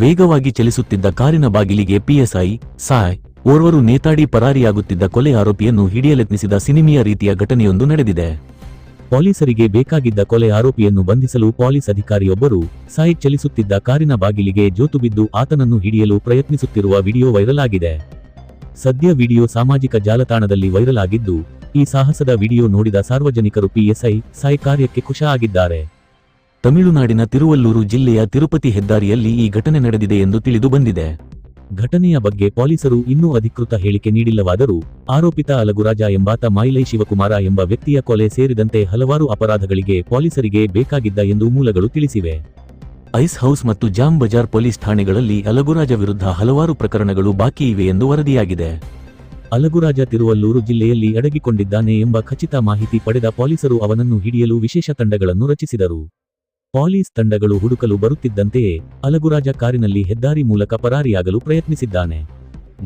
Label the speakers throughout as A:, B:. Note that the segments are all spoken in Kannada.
A: ವೇಗವಾಗಿ ಚಲಿಸುತ್ತಿದ್ದ ಕಾರಿನ ಬಾಗಿಲಿಗೆ ಪಿಎಸ್ಐ, ಸಾಯ್, ಓರ್ವರು ನೇತಾಡಿ ಪರಾರಿಯಾಗುತ್ತಿದ್ದ ಕೊಲೆ ಆರೋಪಿಯನ್ನು ಹಿಡಿಯಲೆತ್ನಿಸಿದ ಸಿನಿಮೀಯ ರೀತಿಯ ಘಟನೆಯೊಂದು ನಡೆದಿದೆ. ಪೊಲೀಸರಿಗೆ ಬೇಕಾಗಿದ್ದ ಕೊಲೆ ಆರೋಪಿಯನ್ನು ಬಂಧಿಸಲು ಪೊಲೀಸ್ ಅಧಿಕಾರಿಯೊಬ್ಬರು, ಸಾಯ್ ಚಲಿಸುತ್ತಿದ್ದ ಕಾರಿನ ಬಾಗಿಲಿಗೆ ಜೋತು ಬಿದ್ದು ಆತನನ್ನು ಹಿಡಿಯಲು ಪ್ರಯತ್ನಿಸುತ್ತಿರುವ ವಿಡಿಯೋ ವೈರಲ್ ಆಗಿದೆ. ಸದ್ಯ ವಿಡಿಯೋ ಸಾಮಾಜಿಕ ಜಾಲತಾಣದಲ್ಲಿ ವೈರಲ್ ಆಗಿದ್ದು, ಈ ಸಾಹಸದ ವಿಡಿಯೋ ನೋಡಿದ ಸಾರ್ವಜನಿಕರು ಪಿಎಸ್ಐ, ಸಾಯ್ ಕಾರ್ಯಕ್ಕೆ ಖುಷ ಆಗಿದ್ದಾರೆ. ತಮಿಳುನಾಡಿನ ತಿರುವಲ್ಲೂರು ಜಿಲ್ಲೆಯ ತಿರುಪತಿ ಹೆದ್ದಾರಿಯಲ್ಲಿ ಈ ಘಟನೆ ನಡೆದಿದೆ ಎಂದು ತಿಳಿದು ಬಂದಿದೆ. ಘಟನೆಯ ಬಗ್ಗೆ ಪೊಲೀಸರು ಇನ್ನೂ ಅಧಿಕೃತ ಹೇಳಿಕೆ ನೀಡಿಲ್ಲವಾದರೂ, ಆರೋಪಿತ ಅಲಗುರಾಜ ಎಂಬಾತ ಮೈಲೈ ಶಿವಕುಮಾರ ಎಂಬ ವ್ಯಕ್ತಿಯ ಕೊಲೆ ಸೇರಿದಂತೆ ಹಲವಾರು ಅಪರಾಧಗಳಿಗೆ ಪೊಲೀಸರಿಗೆ ಬೇಕಾಗಿದ್ದ ಎಂದು ಮೂಲಗಳು ತಿಳಿಸಿವೆ. ಐಸ್ ಹೌಸ್ ಮತ್ತು ಜಾಮ್ ಬಜಾರ್ ಪೊಲೀಸ್ ಠಾಣೆಗಳಲ್ಲಿ ಅಲಗುರಾಜ ವಿರುದ್ಧ ಹಲವಾರು ಪ್ರಕರಣಗಳು ಬಾಕಿ ಇವೆ ಎಂದು ವರದಿಯಾಗಿದೆ. ಅಲಗುರಾಜ ತಿರುವಲ್ಲೂರು ಜಿಲ್ಲೆಯಲ್ಲಿ ಅಡಗಿಕೊಂಡಿದ್ದಾನೆ ಎಂಬ ಖಚಿತ ಮಾಹಿತಿ ಪಡೆದ ಪೊಲೀಸರು ಅವನನ್ನು ಹಿಡಿಯಲು ವಿಶೇಷ ತಂಡಗಳನ್ನು ರಚಿಸಿದರು. ಪೊಲೀಸ್ ತಂಡಗಳು ಹುಡುಕಲು ಬರುತ್ತಿದ್ದಂತೆಯೇ ಅಲಗುರಾಜ ಕಾರಿನಲ್ಲಿ ಹೆದ್ದಾರಿ ಮೂಲಕ ಪರಾರಿಯಾಗಲು ಪ್ರಯತ್ನಿಸಿದ್ದಾನೆ.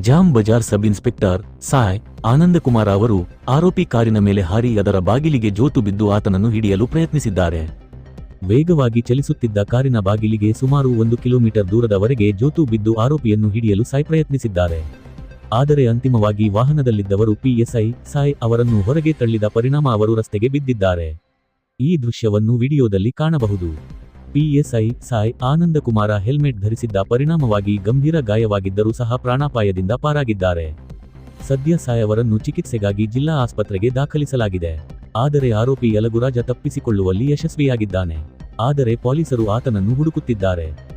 A: ಜಾಮ್ ಬಜಾರ್ ಸಬ್ ಇನ್ಸ್ಪೆಕ್ಟರ್ ಸಾಯ್ ಆನಂದಕುಮಾರ ಅವರು ಆರೋಪಿ ಕಾರಿನ ಮೇಲೆ ಹಾರಿ ಅದರ ಬಾಗಿಲಿಗೆ ಜೋತು ಬಿದ್ದು ಆತನನ್ನು ಹಿಡಿಯಲು ಪ್ರಯತ್ನಿಸಿದ್ದಾರೆ. ವೇಗವಾಗಿ ಚಲಿಸುತ್ತಿದ್ದ ಕಾರಿನ ಬಾಗಿಲಿಗೆ ಸುಮಾರು ಒಂದು ಕಿಲೋಮೀಟರ್ ದೂರದವರೆಗೆ ಜೋತು ಬಿದ್ದು ಆರೋಪಿಯನ್ನು ಹಿಡಿಯಲು ಸಾಯ್ ಪ್ರಯತ್ನಿಸಿದ್ದಾರೆ. ಆದರೆ ಅಂತಿಮವಾಗಿ ವಾಹನದಲ್ಲಿದ್ದವರು ಪಿಎಸ್ಐ ಸಾಯ್ ಅವರನ್ನು ಹೊರಗೆ ತಳ್ಳಿದ ಪರಿಣಾಮ ಅವರು ರಸ್ತೆಗೆ ಬಿದ್ದಿದ್ದಾರೆ. ಈ ದೃಶ್ಯವನ್ನು ವಿಡಿಯೋದಲ್ಲಿ ಕಾಣಬಹುದು. ಪಿಎಸ್ಐ, ಸಾಯ್, ಆನಂದಕುಮಾರ ಹೆಲ್ಮೆಟ್ ಧರಿಸಿದ್ದ ಪರಿಣಾಮವಾಗಿ ಗಂಭೀರ ಗಾಯವಾಗಿದ್ದರೂ ಸಹ ಪ್ರಾಣಾಪಾಯದಿಂದ ಪಾರಾಗಿದ್ದಾರೆ. ಸದ್ಯ ಸಾಯ್ ಅವರನ್ನು ಚಿಕಿತ್ಸೆಗಾಗಿ ಜಿಲ್ಲಾ ಆಸ್ಪತ್ರೆಗೆ ದಾಖಲಿಸಲಾಗಿದೆ. ಆದರೆ ಆರೋಪಿ ಯಲಗುರಾಜ ತಪ್ಪಿಸಿಕೊಳ್ಳುವಲ್ಲಿ ಯಶಸ್ವಿಯಾಗಿದ್ದಾನೆ. ಆದರೆ ಪೊಲೀಸರು ಆತನನ್ನು ಹುಡುಕುತ್ತಿದ್ದಾರೆ.